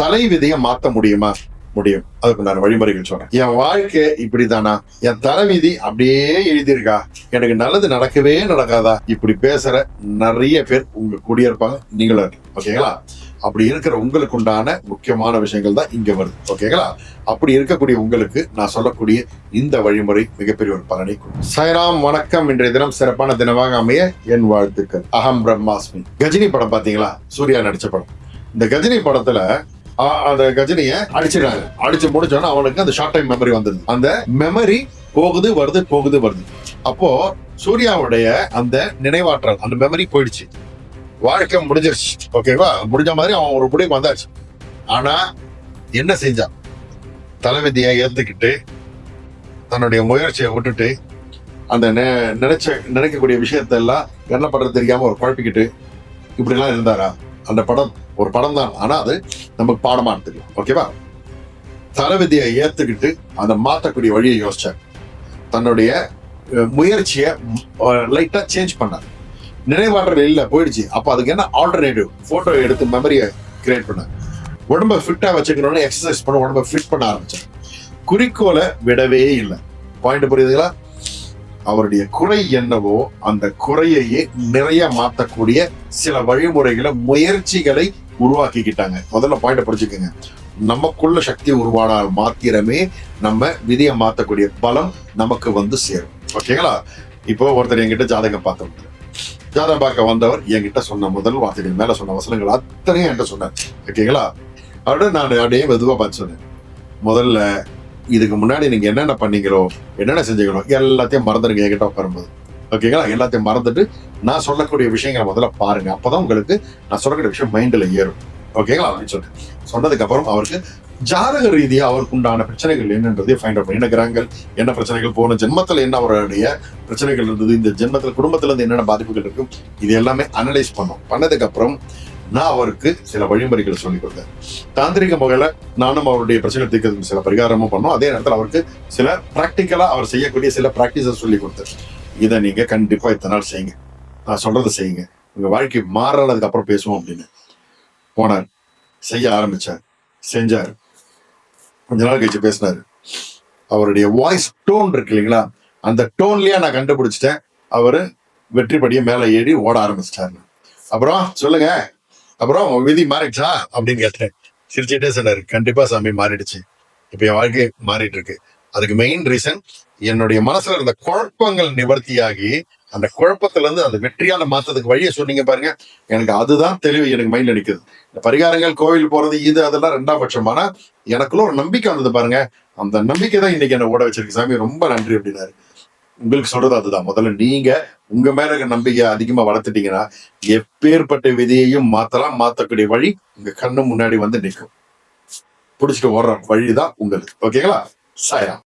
தலை விதியை மாத்த முடியுமா? முடியும். அதுக்கு வழிமுறைகள் சொல்றேன். என் வாழ்க்கை இப்படிதானா? என் தலைவிதி அப்படியே எழுதியிருக்கா? எனக்கு நல்லது நடக்கவே நடக்காதா? இப்படி பேசுற நிறைய பேர் உங்க குடியிருப்பாங்க நீங்களும் ஓகேங்களா? அப்படி இருக்கிற உங்களுக்கு உண்டான முக்கியமான விஷயங்கள் தான் இங்க வருது. ஓகேங்களா? அப்படி இருக்கக்கூடிய உங்களுக்கு நான் சொல்லக்கூடிய இந்த வழிமுறை மிகப்பெரிய ஒரு பலனை கொடுக்கும். சாய்ராம் வணக்கம். இன்றைய தினம் சிறப்பான தினமாக அமைய என் வாழ்த்துக்கள். அகம் பிரம்மாஸ்மி. கஜினி படம் பாத்தீங்களா சூர்யா நடிச்ச படம். இந்த கஜினி படத்துல அந்த கஜினிய அடிச்சிடுறாங்க. அடிச்சு முடிச்சோன்னா அவனுக்கு அந்த ஷார்ட் டைம் மெமரி வந்தது அந்த மெமரி போகுது வருது போகுது வருது. அப்போ சூர்யாவுடைய அந்த நினைவாற்றல் அந்த மெமரி போயிடுச்சு. வாழ்க்கை முடிஞ்சிருச்சு. ஓகேவா முடிஞ்ச மாதிரி அவன் ஒரு முடிவுக்கு வந்தாச்சு. ஆனா என்ன செஞ்சான் தலைவிதியை ஏத்துக்கிட்டு தன்னுடைய முயற்சியை விட்டுட்டு அந்த நெ- நினைச்ச நினைக்கக்கூடிய விஷயத்தெல்லாம் என்ன பண்றது தெரியாம ஒரு குழப்பிக்கிட்டு இப்படிலாம் இருந்தாரா? அந்த படம் ஒரு படம் தான் ஆனா அது நமக்கு பாடமா தெரியும். ஓகேவா தலைவிதியை ஏத்துக்கிட்டு அதை மாத்தக்கூடிய வழியை யோசிச்சார். தன்னுடைய முயற்சியை லைட்டா சேஞ்ச் பண்ணார். நினைவாற்றல் இல்ல போயிடுச்சு. அப்ப அதுக்கு என்ன ஆல்டர்னேட்டிவ் போட்டோ எடுத்து மெமரியை கிரியேட் பண்ணார். உடம்ப ஃபிட்டா வச்சுக்கணும்னு எக்ஸசைஸ் பண்ண உடம்ப ஃபிட் பண்ண ஆரம்பிச்சார். குறிக்கோளை விடவே இல்லை. பாயிண்ட் புரியுதுங்களா? அவருடைய குறை என்னவோ அந்த குறையையே நிறைய மாத்தக்கூடிய சில வழிமுறைகளை முயற்சிகளை உருவாக்கிக்கிட்டாங்க. முதல்ல பாயிண்ட படிச்சுக்கோங்க நமக்குள்ள சக்தி உருவானால் மாத்திரமே நம்ம விதியை மாற்றக்கூடிய பலம் நமக்கு வந்து சேரும். ஓகேங்களா இப்போ ஒருத்தர் என்கிட்ட ஜாதகம் பார்த்து ஜாதகம் பார்க்க வந்தவர் என்கிட்ட சொன்ன முதல் வார்த்தைகள் மேல சொன்ன வசனங்கள் அத்தனையும் என்கிட்ட சொன்னார். ஓகேங்களா அப்படியே நான் அப்படியே மெதுவா பார்த்து சொன்னேன். முதல்ல இதுக்கு முன்னாடி நீங்க என்னென்ன பண்ணீங்களோ என்னென்ன செஞ்சீங்களோ எல்லாத்தையும் மறந்துடுங்க என்கிட்ட உட்காரும்போது. ஓகேங்களா? எல்லாத்தையும் மறந்துட்டு நான் சொல்லக்கூடிய விஷயங்களை முதல்ல பாருங்க. அப்பதான் உங்களுக்கு நான் சொல்லக்கூடிய விஷயம் மைண்ட்ல ஏறும். ஓகேங்களா? அப்படின்னு சொல்லிட்டு. சொன்னதுக்கு அப்புறம் அவருக்கு ஜாதக ரீதியா அவருக்கு உண்டான பிரச்சனைகள் என்னன்றதை ஃபைண்ட் அவுட் என்ன கிரகங்கள் என்ன பிரச்சனைகள்? போன ஜென்மத்துல என்ன அவருடைய பிரச்சனைகள் இருந்தது? இந்த ஜென்மத்துல குடும்பத்துல இருந்து என்னென்ன பாதிப்புகள் இருக்கும்? இது எல்லாமே அனலைஸ் பண்ணோம். பண்ணதுக்கு அப்புறம் நான் அவருக்கு சில வழிமுறைகள் சொல்லி கொடுத்தேன். தாந்திரிக முறையில் நானும் அவருடைய பிரச்சனை தீர்க்கிறதுக்கு சில பரிகாரமும் பண்ணோம். அதே நேரத்தில் அவருக்கு சில ப்ராக்டிக்கலாக அவர் செய்யக்கூடிய சில ப்ராக்டிஸை சொல்லிக் கொடுத்தேன். இதை நீங்க கண்டிப்பா இத்தனை நாள் செய்யுங்க. நான் சொல்றதை செய்யுங்க. உங்க வாழ்க்கை மாறினதுக்கு அப்புறம் பேசுவோம் அப்படின்னு. போனார். செய்ய ஆரம்பிச்சார். செஞ்சார். கொஞ்ச நாள் கழிச்சு பேசினாரு. அவருடைய வாய்ஸ் டோன் இருக்கு இல்லைங்களா? அந்த டோன்லயே நான் கண்டுபிடிச்சிட்டேன். அவரு வெற்றிப்படியை மேல ஏறி ஓட ஆரம்பிச்சிட்டாரு. அப்புறம் சொல்லுங்க. அப்புறம் விதி மாறிடுச்சா? அப்படின்னு கேட்டேன். சிரிச்சுட்டே சொன்னாரு. கண்டிப்பா சாமி மாறிடுச்சு. இப்ப என் வாழ்க்கை மாறிட்டு இருக்கு. அதுக்கு மெயின் ரீசன் என்னுடைய மனசுல இருந்த குழப்பங்கள் நிவர்த்தியாகி அந்த குழப்பத்துல இருந்து அந்த வெற்றியான மாத்ததுக்கு வழியை சொன்னீங்க பாருங்க. எனக்கு அதுதான் தெளிவு எனக்கு மைண்ட் அடிக்குது. இந்த பரிகாரங்கள் கோவில் போறது இது அதெல்லாம் ரெண்டாம் பட்சமான எனக்குள்ள ஒரு நம்பிக்கை வந்தது பாருங்க. அந்த நம்பிக்கை தான் இன்னைக்கு என்ன ஓட வச்சிருக்கு. சாமி ரொம்ப நன்றி அப்படின்னாரு. உங்களுக்கு சொல்றது அதுதான். முதல்ல நீங்க உங்க மேல நம்பிக்கை அதிகமா வளர்த்துட்டீங்கன்னா எப்பேற்பட்ட விதியையும் மாத்தலாம் மாத்தக்கூடிய வழி உங்க கண்ணு முன்னாடி வந்து நிற்கும். பிடிச்சிட்டு ஓடுற வழிதான் உங்களுக்கு. ஓகேங்களா? 帅呀